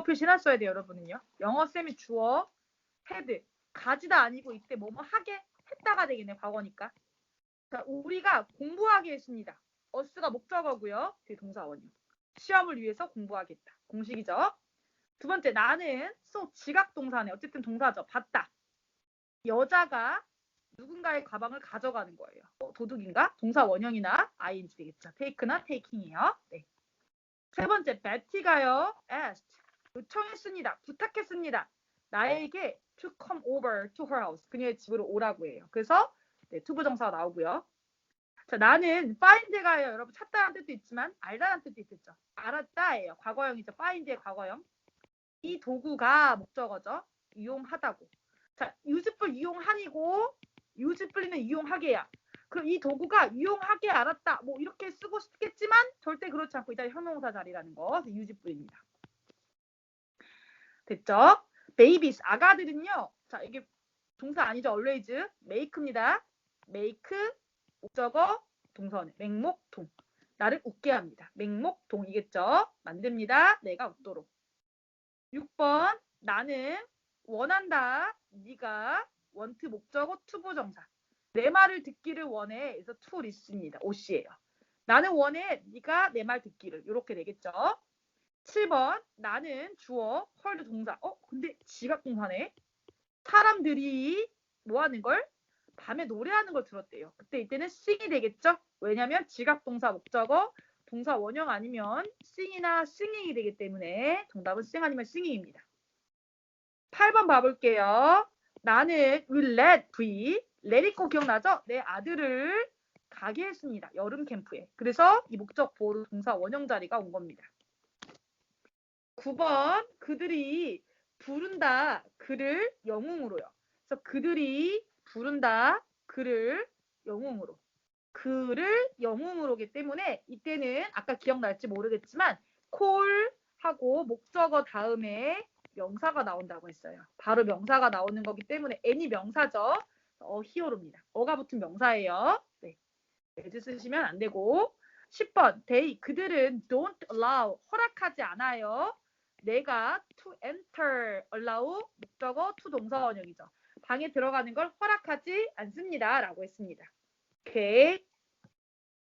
표시나 써야 돼요, 여러분은요. 영어 쌤이 주어, 헤드, 가지다 아니고 이때 뭐뭐 하게 했다가 되겠네, 과거니까. 자, 우리가 공부하게 했습니다. 어스가 목적어고요. 뒤에 동사원이요. 시험을 위해서 공부하겠다. 공식이죠. 두 번째, 나는 소 지각 동사네. 어쨌든 동사죠. 봤다. 여자가 누군가의 가방을 가져가는 거예요. 어, 도둑인가? 동사 원형이나 ing 되겠죠. take나 taking이에요. 네. 세 번째, 베티가요. asked. 요청했습니다. 부탁했습니다. 나에게 to come over to her house. 그녀의 집으로 오라고 해요. 그래서 네, 투부 정사가 나오고요. 자, 나는 find가요. 여러분 찾다라는 뜻도 있지만 알다라는 뜻도 있겠죠. 알았다예요. 과거형이죠. find의 과거형. 이 도구가 목적어죠. 이용하다고. 자, useful 이용하니고 useful이는 이용하게야. 그럼 이 도구가 유용하게 알았다. 뭐 이렇게 쓰고 싶겠지만 절대 그렇지 않고 이따 형용사 자리라는 거. useful입니다. 됐죠? babies 아가들은요. 자, 이게 동사 아니죠. always make입니다. make 목적어 동사원 맹목동 나를 웃게 합니다. 맹목동이겠죠. 만듭니다. 내가 웃도록. 6번 나는 원한다. 네가 원트 목적어 투부 정사. 내 말을 듣기를 원해. 그래서 to listen입니다. 오씨예요. 나는 원해. 네가 내 말 듣기를. 이렇게 되겠죠. 7번 나는 주어 헐드 동사. 어 근데 지각 동사네. 사람들이 뭐 하는 걸? 밤에 노래하는 걸 들었대요. 그때 이때는 sing이 되겠죠? 왜냐면 지각 동사 목적어 동사 원형 아니면 sing이나 singing이 되기 때문에 정답은 sing 아니면 singing입니다. 8번 봐볼게요. 나는 will let V go 기억나죠? 내 아들을 가게 했습니다. 여름 캠프에. 그래서 이 목적 보호 동사 원형 자리가 온 겁니다. 9번 그들이 부른다 그를 영웅으로요. 그래서 그들이 부른다 그를 영웅으로. 그를 영웅으로기 때문에 이때는 아까 기억날지 모르겠지만 콜 하고 목적어 다음에 명사가 나온다고 했어요. 바로 명사가 나오는 거기 때문에 any 명사죠. 어 히어로입니다. 어가 붙은 명사예요. 네. 매주 쓰시면 안 되고 10번 they 그들은 don't allow 허락하지 않아요. 내가 to enter allow 목적어 to 동사 원형이죠. 방에 들어가는 걸 허락하지 않습니다. 라고 했습니다. 오케이.